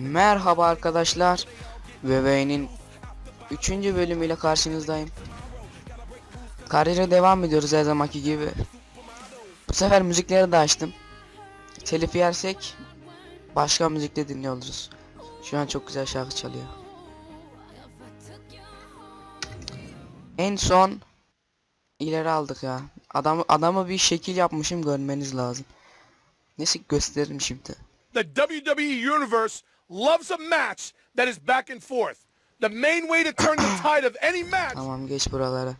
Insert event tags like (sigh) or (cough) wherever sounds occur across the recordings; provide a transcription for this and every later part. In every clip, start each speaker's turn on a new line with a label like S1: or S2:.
S1: Merhaba arkadaşlar. VV'nin 3. bölümüyle karşınızdayım. Kariyere devam ediyoruz her zamanki gibi. Bu sefer müzikleri de açtım. Telif yersek başka müzikle dinliyor oluruz. Şu an çok güzel şarkı çalıyor. En son ileri aldık ya. Adamı adamı bir şekil yapmışım görmeniz lazım. Neyse gösteririm şimdi.
S2: The WWE Universe loves a match that is back and forth. The main way to turn the (coughs) tide of any match
S1: Tamam geç buralara.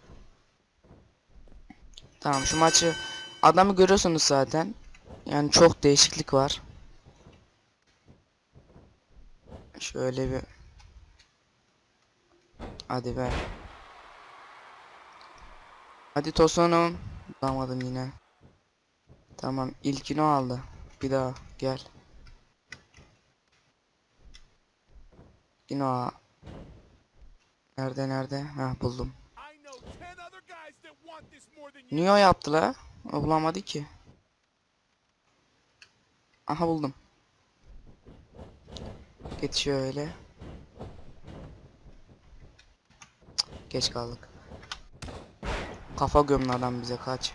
S1: Tamam şu maçı adamı görüyorsunuz zaten. Yani çok değişiklik var. Şöyle bir Hadi be. Hadi Tosunum. Bulamadım yine. Tamam ilkini aldı. Bir daha gel. Yine o. Nerede nerede? Ha buldum.
S2: I know 10 other guys that want this more than you.
S1: Niye o yaptı la? O bulamadı ki. Aha buldum. Geç şöyle. Cık, Geç kaldık. Kafa gömün adam bize kaç.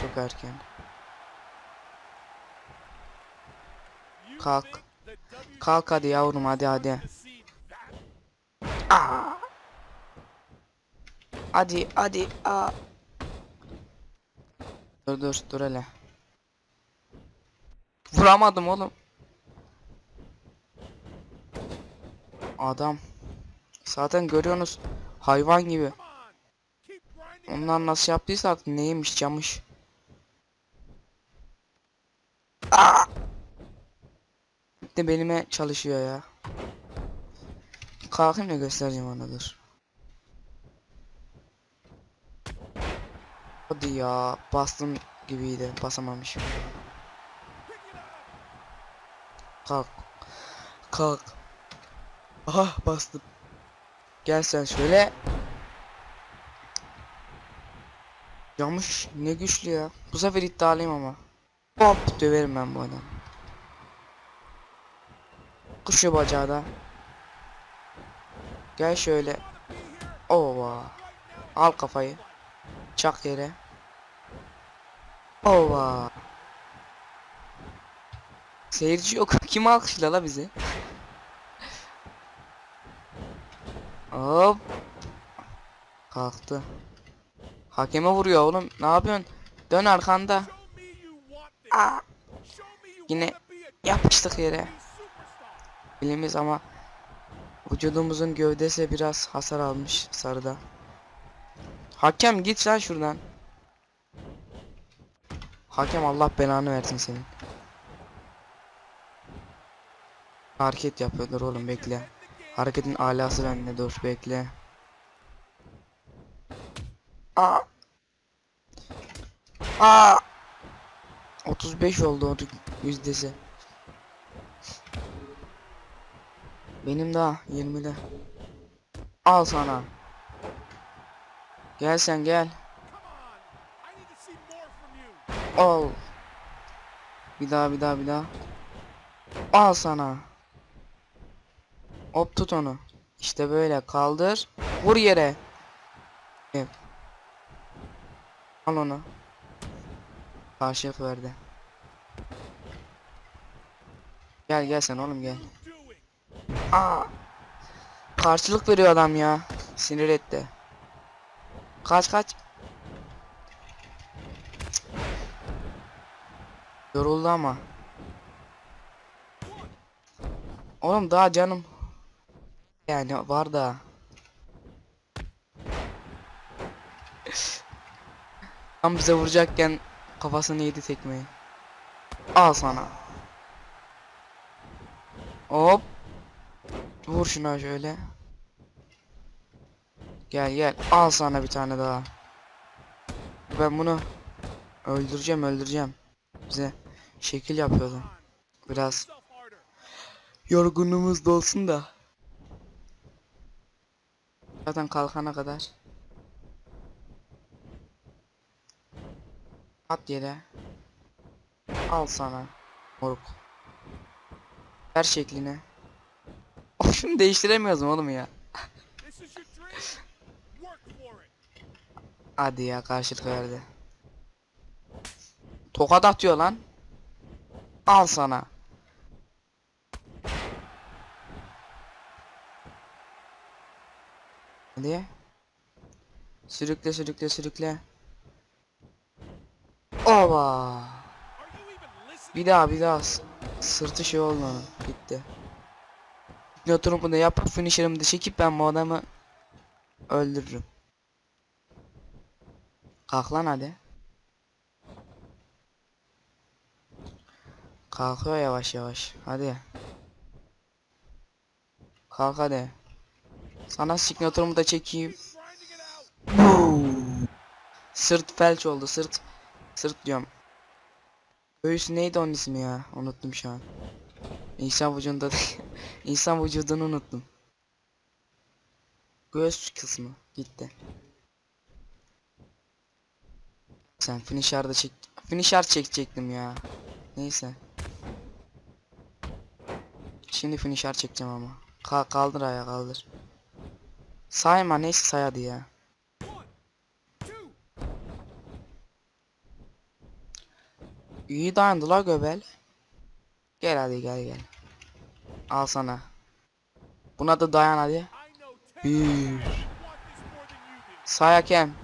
S1: Çok erken. Kalk. Kalk hadi yavrum hadi hadi.
S2: that?
S1: Hadi hadi. Aa. Dur dur dur hele. Vuramadım oğlum. Adam. Zaten görüyorsunuz hayvan gibi. Onlar nasıl yaptıysa neymiş camış. Aa! De benime çalışıyor ya. Kalkayım da göstereceğim ona. Hadi ya bastım gibiydi basamamışım. Kalk. Kalk. Aha bastım. Gel sen şöyle. Yamış ne güçlü ya. Bu sefer iddialıyım ama. Hop döverim ben bu adamı. Kuş şu bacağı da. Gel şöyle. Ova. Al kafayı. Çak yere. Ova. Seyirci yok. (laughs) Kim alkışla la bizi? Hop. Kalktı. Hakeme vuruyor oğlum. Ne yapıyorsun? Dön arkanda. Aa, Yine yapıştık yere. Bilimiz ama vücudumuzun gövdesi biraz hasar almış sarıda. Hakem git lan şuradan. Hakem Allah belanı versin senin. Hareket yapıyordur oğlum bekle. Hareketin alası bende dur bekle. Aa. Aa. 35 oldu o yüzdesi. Benim daha 20'de. Al sana. Gel sen gel. Al. Bir daha bir daha bir daha. Al sana. Hop tut onu. İşte böyle kaldır. Vur yere. Evet. Al onu. Karşılık verdi. Gel gel sen oğlum gel. Aa. Karşılık veriyor adam ya. Sinir etti. Kaç kaç. Yoruldu ama. Oğlum daha canım. Yani var da. (laughs) Tam bize vuracakken kafasını yedi tekmeyi. Al sana. Hop. Vur şuna şöyle. Gel gel. Al sana bir tane daha. Ben bunu öldüreceğim öldüreceğim. Bize şekil yapıyordu. Biraz yorgunluğumuz da olsun da. Zaten kalkana kadar. At yere. Al sana. Moruk. Ver şekline. Şunu değiştiremiyoruz mu oğlum ya? Hadi ya karşılık verdi. Tokat atıyor lan. Al sana. Hadi. Sürükle sürükle sürükle. Oba. Bir daha bir daha sırtı şey onun. Gitti. Götürüp bunu yapıp finisher'ımı da çekip ben bu adamı öldürürüm. Kalk lan hadi. Kalkıyor yavaş yavaş. Hadi. Kalk hadi. Sana signaturumu da çekeyim. Sırt felç oldu sırt. Sırt diyorum. Göğüs neydi onun ismi ya? Unuttum şu an. İnsan vücudunda. (laughs) İnsan vücudunu unuttum. Göğüs kısmı gitti. Sen finisher'da çek finisher çekecektim ya. Neyse. Şimdi finisher çekeceğim ama. Ka kaldır ayağa kaldır. Sayma neyse say hadi ya. İyi dayandı la göbel. Gel hadi gel gel. Al sana. Buna da dayan hadi. Bir. Say hakem.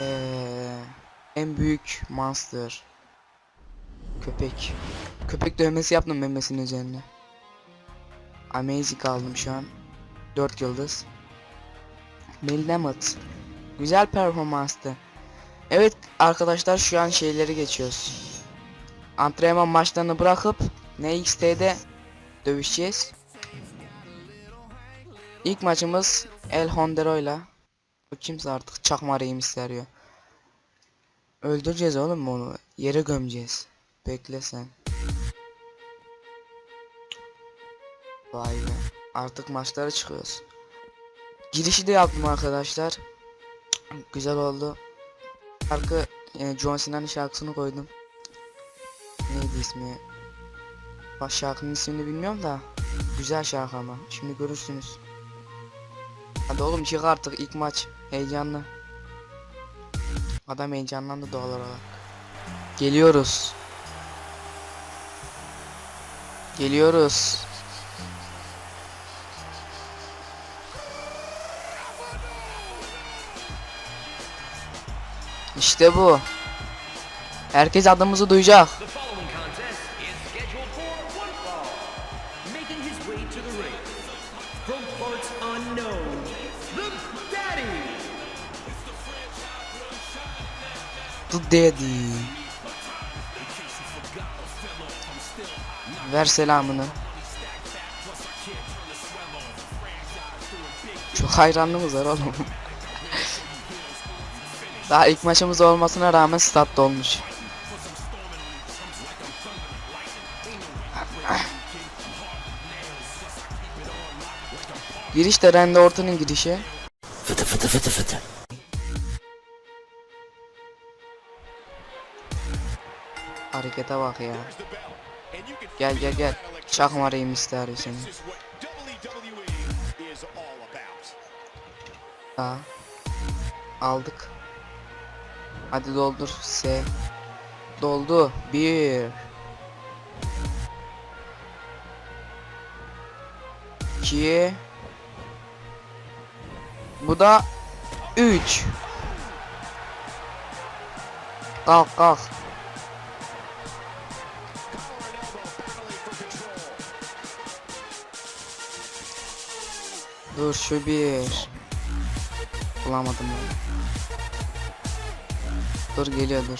S1: Yeah. En büyük monster. Köpek. Köpek dövmesi yaptım memesinin üzerine. Amazing aldım şu an. 4 yıldız. Meldemet. Güzel performanstı. Evet arkadaşlar şu an şeyleri geçiyoruz. Antrenman maçlarını bırakıp NXT'de dövüşeceğiz. İlk maçımız El Hondero'yla. O kimse artık çakma reis arıyor. Öldüreceğiz oğlum onu. Yere gömeceğiz. Bekle sen. Vay be. Artık maçlara çıkıyoruz. Girişi de yaptım arkadaşlar. Güzel oldu. Şarkı yani John Cena'nın şarkısını koydum. İsmi? Bak şarkının ismini bilmiyorum da. Güzel şarkı ama. Şimdi görürsünüz. Hadi oğlum çık artık ilk maç. Heyecanlı. Adam heyecanlandı doğal olarak. Geliyoruz. Geliyoruz. İşte bu. Herkes adımızı duyacak.
S3: Daddy.
S1: Ver selamını. Çok hayranlığımız var oğlum. (laughs) Daha ilk maçımız olmasına rağmen statta olmuş. Giriş de Randy Orton'un girişi. Fıtı fıtı fıtı fıtı. Harekete bak ya. Gel gel gel. Çakma Rey Mysterio seni. Daha. Aldık. Hadi doldur. S. Doldu. Bir. İki. Bu da üç. Kalk kalk. Dur şu bir. Bulamadım onu. Dur geliyor dur.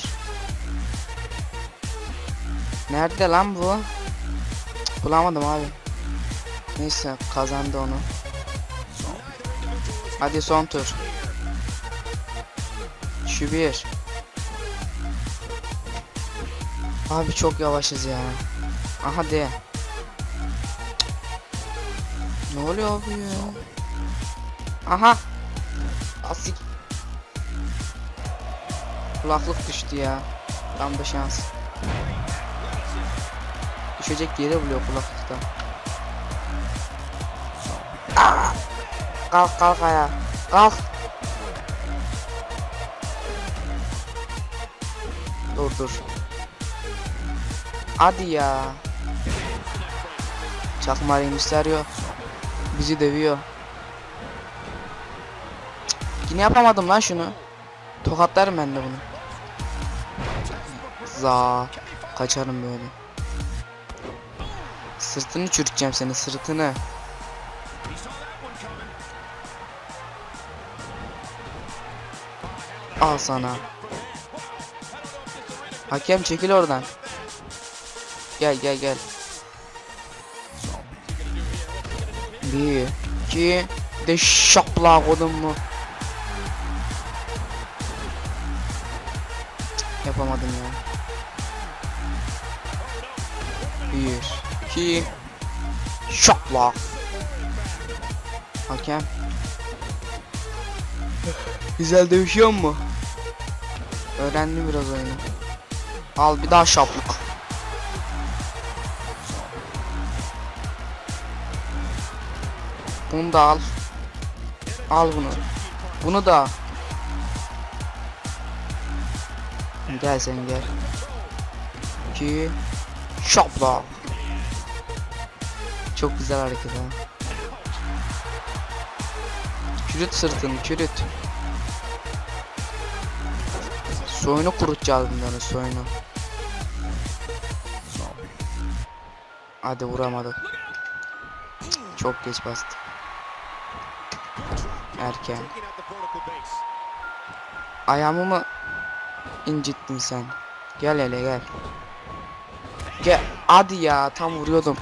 S1: Nerede lan bu? Bulamadım abi. Neyse kazandı onu. Hadi son tur. Şu bir. Abi çok yavaşız ya. Aha de. Ne oluyor abi ya? Aha. Asik. Kulaklık düştü ya. Tam da şans. Düşecek yeri buluyor kulaklıkta. Aa! Kalk kalk ayağa. Kalk. Dur dur. Hadi ya. Çakma Mysterio bizi dövüyor. Yine yapamadım lan şunu. Tokatlarım ben de bunu. Za kaçarım böyle. Sırtını çürüteceğim seni sırtını. Al sana. Hakem çekil oradan. Gel gel gel. Bir, iki, de şapla kodum mu? Yapamadım ya. Bir, iki, şapla. Hakem. Güzel dövüşüyor mu? Öğrendim biraz oyunu. Al bir daha şaplık. Bunu da al. Al bunu. Bunu da. Gel sen gel. İki. Şapla. Çok güzel hareket ha. Çürüt sırtını çürüt. Soyunu kurutacağız bunları soyunu. Hadi vuramadık. Çok geç bastı. Erken. Ayağımı mı incittin sen? Gel hele gel. Gel. Hadi ya tam vuruyordum.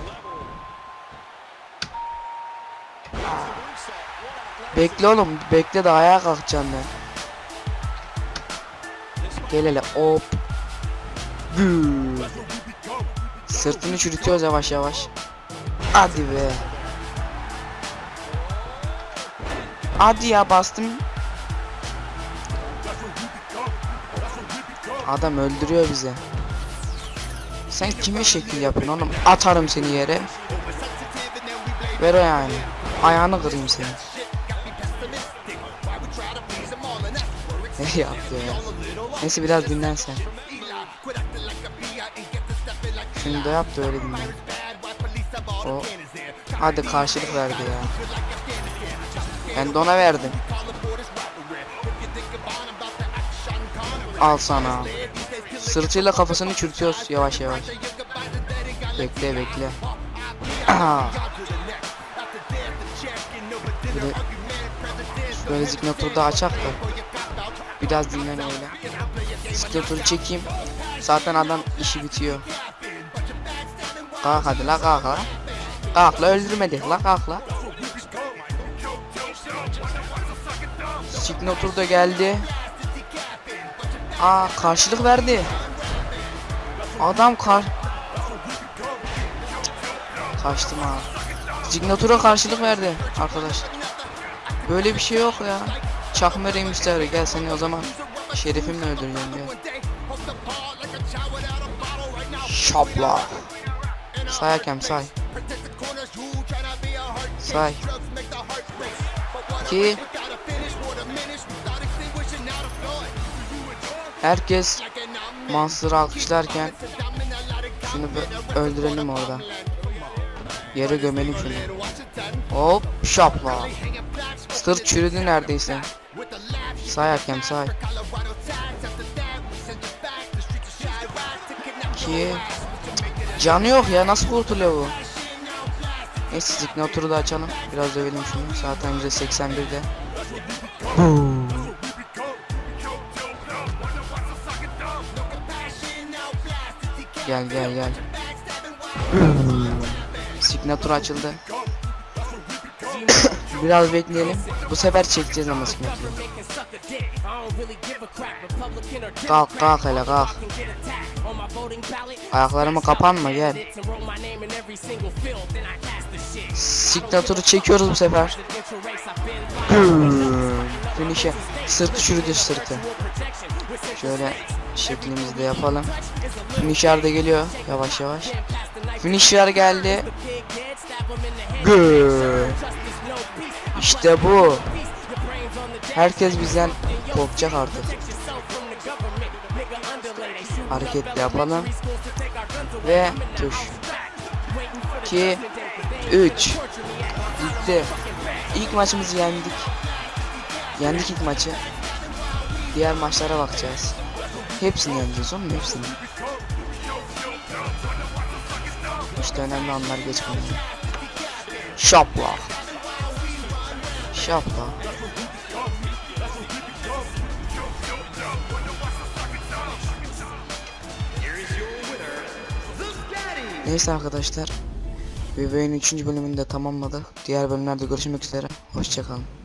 S1: Bekle oğlum. Bekle de ayağa kalkacağım ben. Gel hele hop. Gül. Sırtını çürütüyoruz yavaş yavaş. Hadi be. Hadi ya bastım. Adam öldürüyor bizi. Sen kime şekil yapıyorsun oğlum? Atarım seni yere. Ver o yani. Ayağını kırayım seni. Ne yaptı ya? Neyse biraz dinlen sen. Şunu da yap öyle dinlen. O. Hadi karşılık verdi ya. Ben de ona verdim. Al sana. Sırtıyla kafasını çürütüyoruz yavaş yavaş. Bekle bekle. Aha. Böyle, böyle zignaturu da açak da. Biraz dinlen öyle. Zignaturu çekeyim. Zaten adam işi bitiyor. Kalk hadi la kalk la. Kalk la öldürmedik la kalk la. Signature da geldi. Aa karşılık verdi. Adam kar Kaçtım ha. Signatura karşılık verdi arkadaş. Böyle bir şey yok ya. Çakma Reymişler gel seni o zaman şerefimle öldüreceğim gel. Şapla. Say hakem say. Say. Ki Herkes Monster'ı alkışlarken şunu öldürelim orada. Yere gömelim şunu. Hop şapla. Sırt çürüdü neredeyse. Say hakem say. Ki Canı yok ya nasıl kurtuluyor bu? Neyse Signature'u da açalım. Biraz dövelim şunu. Zaten %81'de. Gel gel gel. Signature açıldı. (coughs) Biraz bekleyelim. Bu sefer çekeceğiz ama Signature'ı. Kalk kalk hele kalk. Ayaklarımı kapanma gel. Signature'ı çekiyoruz bu sefer. Finish'e. Sırtı çürüdü sırtı. Şöyle şeklimizi de yapalım. Finisher de geliyor yavaş yavaş. Finisher geldi. Gol. İşte bu. Herkes bizden korkacak artık. Hareket yapalım. Ve tuş. 2 3 Bitti. İlk maçımızı yendik. Yendik ilk maçı. Diğer maçlara bakacağız. Hepsini yeneceğiz oğlum hepsini. İşte önemli anlar geçmedi. Şapla. Şapla. Neyse arkadaşlar. Bebeğin 3. bölümünü de tamamladık. Diğer bölümlerde görüşmek üzere. Hoşçakalın.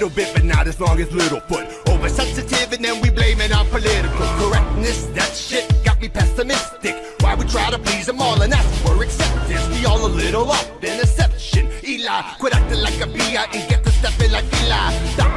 S4: Little bit, but not as long as Littlefoot. Oversensitive, and then we blame it on political correctness. That shit got me pessimistic. Why we try to please them all and ask for acceptance? We all a little off in deception. Eli, quit acting like a PI and get to stepping like Eli.